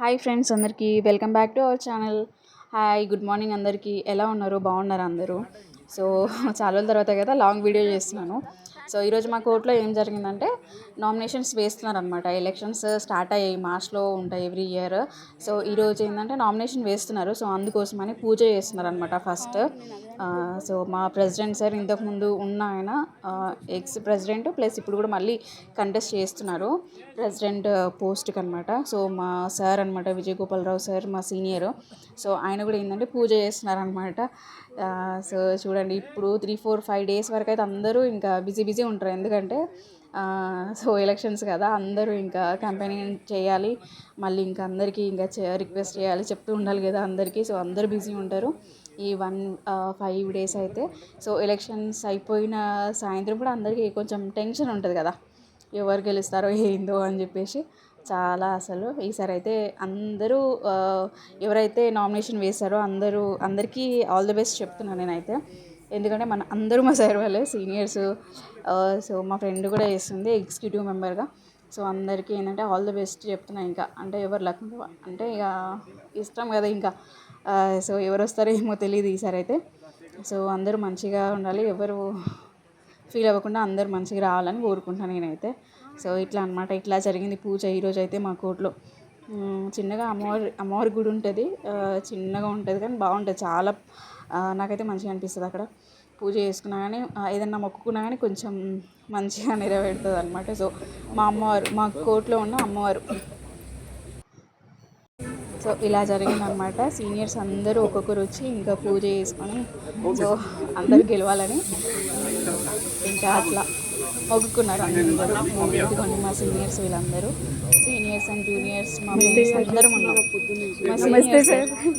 Hi friends అందరికీ welcome back to our channel. Hi good morning అందరికీ. ఎలా ఉన్నారు? బాగున్నారు అందరూ? సో చాలా రోజుల తర్వాత కదా లాంగ్ వీడియో చేస్తున్నాను. సో ఈరోజు మా కోర్టులో ఏం జరిగిందంటే నామినేషన్స్ వేస్తున్నారనమాట ఎలక్షన్స్ స్టార్ట్ అయ్యాయి మార్చ్లో ఉంటాయి ఎవ్రీ ఇయర్. సో ఈరోజు ఏంటంటే నామినేషన్ వేస్తున్నారు. సో అందుకోసమని పూజ చేస్తున్నారు అనమాట ఫస్ట్ సో మా ప్రెసిడెంట్ సార్ ఇంతకుముందు ఉన్న ఆయన ఎక్స్ ప్రెసిడెంట్ ప్లస్ ఇప్పుడు కూడా మళ్ళీ కంటెస్ట్ చేస్తున్నారు ప్రెసిడెంట్ పోస్ట్కి అనమాట సో మా సార్ అనమాట విజయ్ గోపాలరావు సార్ మా సీనియర్. సో ఆయన కూడా ఏంటంటే పూజ చేస్తున్నారు అనమాట సో చూడండి ఇప్పుడు త్రీ ఫోర్ ఫైవ్ డేస్ వరకు అయితే అందరూ ఇంకా బిజీ బిజీ ఉంటారు. ఎందుకంటే సో ఎలక్షన్స్ కదా అందరూ ఇంకా క్యాంపెయినింగ్ చేయాలి. మళ్ళీ ఇంకా అందరికీ ఇంకా రిక్వెస్ట్ చేయాలి చెప్తూ ఉండాలి కదా అందరికీ. సో అందరూ బిజీ ఉంటారు. ఈ వన్ ఫైవ్ డేస్ అయితే. సో ఎలక్షన్స్ అయిపోయిన సాయంత్రం కూడా అందరికీ కొంచెం టెన్షన్ ఉంటుంది కదా. ఎవరు గెలుస్తారో ఏందో అని చెప్పేసి. చాలా అసలు. ఈసారి అయితే అందరూ ఎవరైతే నామినేషన్ వేశారో అందరూ అందరికీ ఆల్ ది బెస్ట్ చెప్తున్నాను నేనైతే. ఎందుకంటే మన అందరూ మా సార్ వాళ్ళే సీనియర్స్. సో మా ఫ్రెండ్ కూడా చేస్తుంది ఎగ్జిక్యూటివ్ మెంబర్గా. సో అందరికీ ఏంటంటే ఆల్ ది బెస్ట్ చెప్తున్నా ఇంకా. అంటే ఎవరు లక్ అంటే ఇక ఇష్టం కదా ఇంకా. సో ఎవరు వస్తారో ఏమో తెలియదు ఈసారి అయితే. సో అందరూ మంచిగా ఉండాలి. ఎవరు ఫీల్ అవ్వకుండా అందరూ మంచిగా రావాలని కోరుకుంటాను నేనైతే. సో ఇట్లా అనమాట ఇట్లా జరిగింది పూజ ఈరోజు అయితే మా కోట్లో. చిన్నగా అమ్మవారి అమ్మవారి గుడి ఉంటుంది. చిన్నగా ఉంటుంది కానీ బాగుంటుంది. చాలా నాకైతే మంచిగా అనిపిస్తుంది అక్కడ. పూజ చేసుకున్నా కానీ ఏదన్నా మొక్కుకున్నా కానీ కొంచెం మంచిగా నెరవేరుతుంది అనమాట సో మా అమ్మవారు మా కోర్టులో ఉన్న అమ్మవారు. సో ఇలా జరిగిందనమాట సీనియర్స్ అందరూ ఒక్కొక్కరు వచ్చి ఇంకా పూజ చేసుకొని సో అందరు గెలవాలని. ఇంకా అట్లా. మొక్కుకున్నారు అందరూ ఇదిగోండి మా సీనియర్స్ వీళ్ళందరూ. సీనియర్స్ అండ్ జూనియర్స్ మా ఫ్రెండ్స్ అందరం ఉన్నాం. మా సీనియర్స్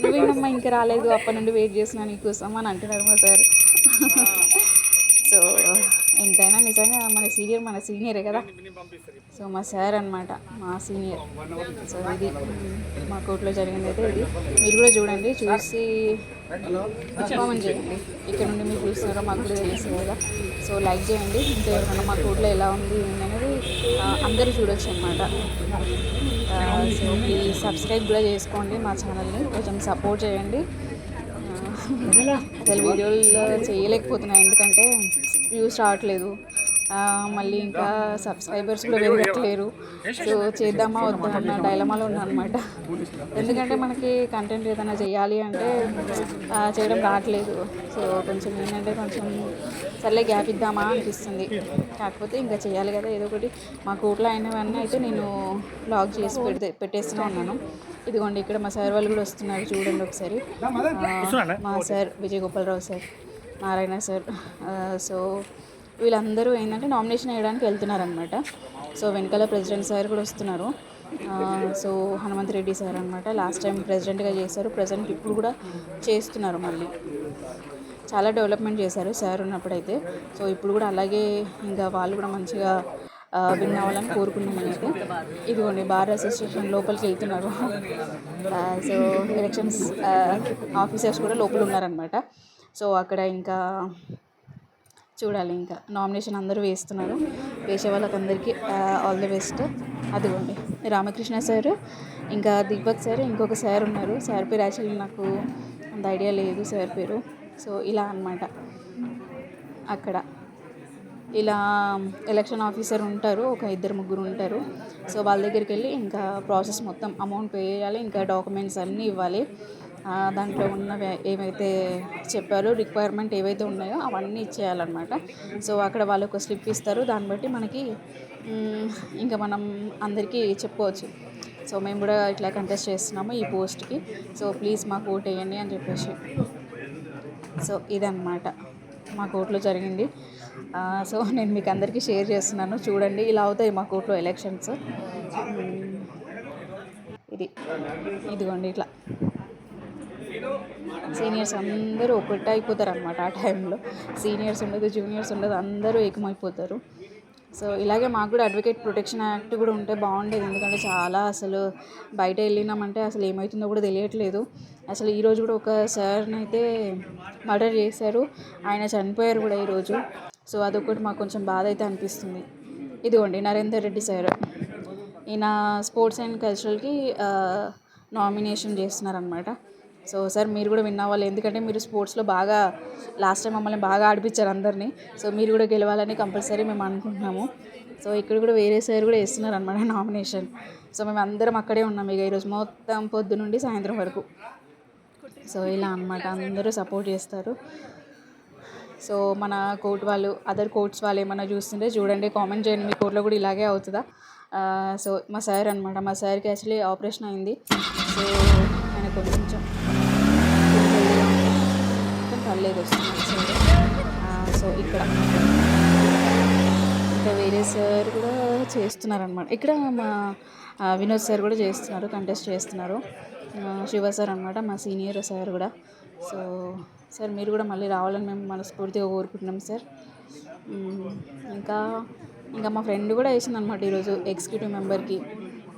నువ్వేనమ్మా ఇంకా రాలేదు. అప్పటి నుండి వెయిట్ చేస్తున్నా నీకోసం అని అంటున్నారు మా సార్. ఎంతైనా నిజంగా మన సీనియర్ మన సీనియరే కదా. సో మా సార్ అనమాట మా సీనియర్. సో ఇది మా కోర్టులో జరిగింది అయితే ఇది. మీరు కూడా చూడండి చూసి కామెంట్ చేయండి. ఇక్కడ నుండి మీరు చూస్తున్నారో మాకు కూడా తెలుస్తుంది కదా. సో లైక్ చేయండి ఇంకా ఏమైనా మా కోర్టులో ఎలా ఉంది అనేది అందరూ చూడొచ్చు అనమాట సో ప్లీజ్ సబ్స్క్రైబ్ కూడా చేసుకోండి మా ఛానల్ని. కొంచెం సపోర్ట్ చేయండి. అసలు వీడియోలు చేయలేకపోతున్నాయి ఎందుకంటే వ్యూస్ రావట్లేదు. మళ్ళీ ఇంకా సబ్స్క్రైబర్స్ కూడా పెరగట్లేరు సో చేద్దామా వద్దా అన్న డైలమాలో అనమాట ఎందుకంటే మనకి కంటెంట్ ఏదైనా చేయాలి అంటే చేయడం రావట్లేదు. సో కొంచెం ఏంటంటే కొంచెం సర్లే గ్యాప్ ఇద్దామా అనిపిస్తుంది. కాకపోతే ఇంకా చేయాలి కదా ఏదో ఒకటి. మా కోట్లో అయినవన్నీ అయితే నేను లాగ్ చేసి పెడితే పెట్టేస్తూనే ఉన్నాను. ఇదిగోండి ఇక్కడ మా సార్ వాళ్ళు కూడా వస్తున్నారు చూడండి ఒకసారి. మా sir Vijay Gopalarao sir. Narayana sir. So వీళ్ళందరూ ఏంటంటే నామినేషన్ వేయడానికి వెళ్తున్నారనమాట సో వెనకాల ప్రెసిడెంట్ సార్ కూడా వస్తున్నారు. సో హనుమంత్ రెడ్డి సార్ అనమాట లాస్ట్ టైం ప్రెసిడెంట్గా చేశారు ప్రజెంట్ ఇప్పుడు కూడా చేస్తున్నారు మళ్ళీ. చాలా డెవలప్మెంట్ చేశారు సార్ ఉన్నప్పుడైతే. సో ఇప్పుడు కూడా అలాగే ఇంకా వాళ్ళు కూడా మంచిగా విన్ అవ్వాలని కోరుకున్నామని అయితే. ఇదిగోండి బార్ అసోసియేషన్ లోపలికి వెళ్తున్నారు. సో ఎలక్షన్స్ ఆఫీసర్స్ కూడా లోపల ఉన్నారనమాట సో అక్కడ ఇంకా చూడాలి ఇంకా. నామినేషన్ అందరూ వేస్తున్నారు. వేసే వాళ్ళకి అందరికీ ఆల్ ది బెస్ట్ అదిగోండి రామకృష్ణ సార్ ఇంకా దీపక్ సార్ ఇంకొక సార్ ఉన్నారు. సార్ పేరు యాక్చువల్లీ నాకు అంత ఐడియా లేదు సార్ పేరు. సో ఇలా అనమాట అక్కడ ఇలా ఎలక్షన్ ఆఫీసర్ ఉంటారు ఒక ఇద్దరు ముగ్గురు ఉంటారు. సో వాళ్ళ దగ్గరికి వెళ్ళి ఇంకా ప్రాసెస్ మొత్తం అమౌంట్ పే చేయాలి ఇంకా డాక్యుమెంట్స్ అన్నీ ఇవ్వాలి. దాంట్లో ఉన్నవి ఏమైతే చెప్పారో రిక్వైర్మెంట్ ఏవైతే ఉన్నాయో అవన్నీ ఇచ్చేయాలన్నమాట. సో అక్కడ వాళ్ళు ఒక స్లిప్ ఇస్తారు. దాన్ని బట్టి మనకి ఇంకా మనం అందరికీ చెప్పుకోవచ్చు. సో మేము కూడా ఇట్లా కంటెస్ట్ చేస్తున్నాము ఈ పోస్ట్కి సో ప్లీజ్ మాకు ఓట్ వేయండి అని చెప్పేసి. సో ఇదన్నమాట. మా కోర్టులో జరిగింది. సో నేను మీకు అందరికీ షేర్ చేస్తున్నాను. చూడండి ఇలా అవుతాయి మా కోర్టులో ఎలక్షన్స్ ఇది. ఇదిగోండి ఇట్లా. సీనియర్స్ అందరూ ఒకటి అయిపోతారు అనమాట ఆ టైంలో. సీనియర్స్ ఉండదు జూనియర్స్ ఉండదు అందరూ ఏకమైపోతారు. సో ఇలాగే మాకు కూడా అడ్వకేట్ ప్రొటెక్షన్ యాక్ట్ కూడా ఉంటే బాగుండేది. ఎందుకంటే చాలా అసలు బయట వెళ్ళినామంటే అసలు ఏమవుతుందో కూడా తెలియట్లేదు. అసలు ఈరోజు కూడా ఒక సార్ని అయితే మర్డర్ చేశారు. ఆయన చనిపోయారు కూడా ఈరోజు సో అదొకటి మాకు కొంచెం బాధ అయితే అనిపిస్తుంది. ఇదిగోండి నరేందర్ రెడ్డి సార్. ఈయన స్పోర్ట్స్ అండ్ కల్చరల్కి నామినేషన్ చేస్తున్నారనమాట సో సార్ మీరు కూడా విన్ అవ్వాలి ఎందుకంటే మీరు స్పోర్ట్స్లో బాగా లాస్ట్ టైం మమ్మల్ని బాగా ఆడిపించారు అందరినీ. సో మీరు కూడా గెలవాలని కంపల్సరీ మేము అనుకుంటున్నాము. సో ఇక్కడ కూడా వేరే సార్ కూడా వేస్తున్నారు అనమాట నామినేషన్. సో మేము అందరం అక్కడే ఉన్నాం ఇక ఈరోజు మొత్తం పొద్దు నుండి సాయంత్రం వరకు. సో ఇలా అనమాట అందరూ సపోర్ట్ చేస్తారు. సో మన కోర్ట్ వాళ్ళు అదర్ కోర్ట్స్ వాళ్ళు ఏమన్నా చూస్తుంటే చూడండి కామెంట్ చేయండి. మీ కోర్టులో కూడా ఇలాగే అవుతుందా? సో మా సార్ అనమాట మా సార్కి యాక్చువల్లీ ఆపరేషన్ అయింది. సో ఆయన కొంచెం పర్లేదు వస్తుంది. సో ఇక్కడ ఇంకా వేరే సార్ కూడా చేస్తున్నారనమాట ఇక్కడ మా వినోద్ సార్ కూడా చేస్తున్నారు కంటెస్ట్ చేస్తున్నారు. శివ సార్ అనమాట మా సీనియర్ సార్ కూడా. సో సార్ మీరు కూడా మళ్ళీ రావాలని మేము మనస్ఫూర్తిగా కోరుకుంటున్నాం సార్. ఇంకా ఇంకా మా ఫ్రెండ్ కూడా వేసింది అనమాట ఈరోజు ఎగ్జిక్యూటివ్ మెంబర్కి.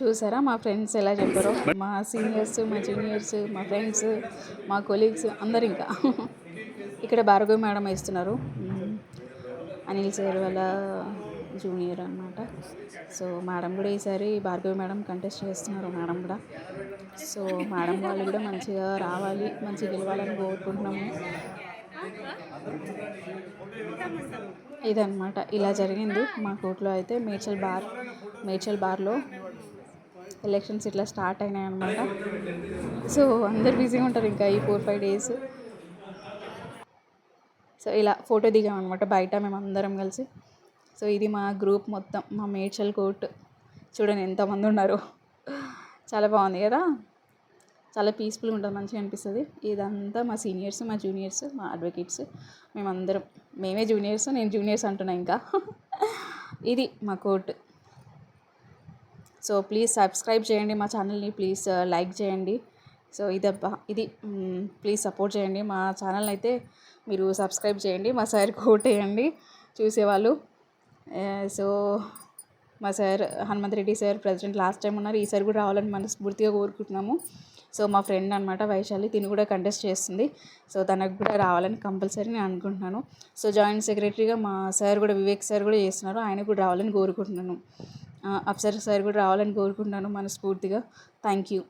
చూసారా? మా ఫ్రెండ్స్ ఎలా చెప్పారో? మా సీనియర్స్ మా జూనియర్స్ మా ఫ్రెండ్స్ మా కొలీగ్స్ అందరు ఇంకా ఇక్కడ భార్గవి మేడం వేస్తున్నారు. అనిల్ సార్ వాళ్ళ జూనియర్ అనమాట సో మేడం కూడా ఈసారి భార్గవి మేడం కంటెస్ట్ చేస్తున్నారు మేడం కూడా. సో మేడం వాళ్ళు కూడా మంచిగా రావాలి మంచిగా గెలవాలని కోరుకుంటున్నాము. ఇదన్నమాట. ఇలా జరిగింది మా కోర్టులో అయితే మేడ్చల్ బార్ మేడ్చల్ బార్లో ఎలక్షన్స్ ఇట్లా స్టార్ట్ అయినాయి అనమాట సో అందరు బిజీగా ఉంటారు ఇంకా ఈ ఫోర్ ఫైవ్ డేస్ సో ఇలా ఫోటో దిగామన్నమాట బయట మేము అందరం కలిసి. సో ఇది మా గ్రూప్ మొత్తం మా మేడ్చల్ కోర్ట్. చూడండి ఎంతమంది ఉన్నారు. చాలా బాగుంది కదా? చాలా పీస్ఫుల్గా ఉంటుంది మంచిగా అనిపిస్తుంది. ఇదంతా మా సీనియర్స్ మా జూనియర్స్ మా అడ్వకేట్స్ మేమందరం. మేమే జూనియర్స్ నేను జూనియర్స్ అంటున్నా ఇంకా. ఇది మా కోర్ట్. సో ప్లీజ్ సబ్స్క్రైబ్ చేయండి మా ఛానల్ని ప్లీజ్ uh, లైక్ చేయండి. సో ఇదబ్బా ఇది ప్లీజ్ సపోర్ట్ చేయండి. మా ఛానల్ అయితే మీరు సబ్స్క్రైబ్ చేయండి మా సార్ కోట్ వేయండి చూసేవాళ్ళు సో మా sir Hanumanth Reddy sir president last time ఉన్నారు ఈసారి కూడా రావాలని మనస్ఫూర్తిగా కోరుకుంటున్నాము. సో మా ఫ్రెండ్ అనమాట వైశాలి తిని కూడా కంటెస్ట్ చేస్తుంది. సో తనకు కూడా రావాలని కంపల్సరీ నేను అనుకుంటున్నాను. సో జాయింట్ సెక్రటరీగా మా సార్ కూడా వివేక్ సార్ కూడా చేస్తున్నారు ఆయన కూడా రావాలని కోరుకుంటున్నాను. అప్సర్ సార్ కూడా రావాలని కోరుకుంటున్నాను మనస్ఫూర్తిగా. Thank you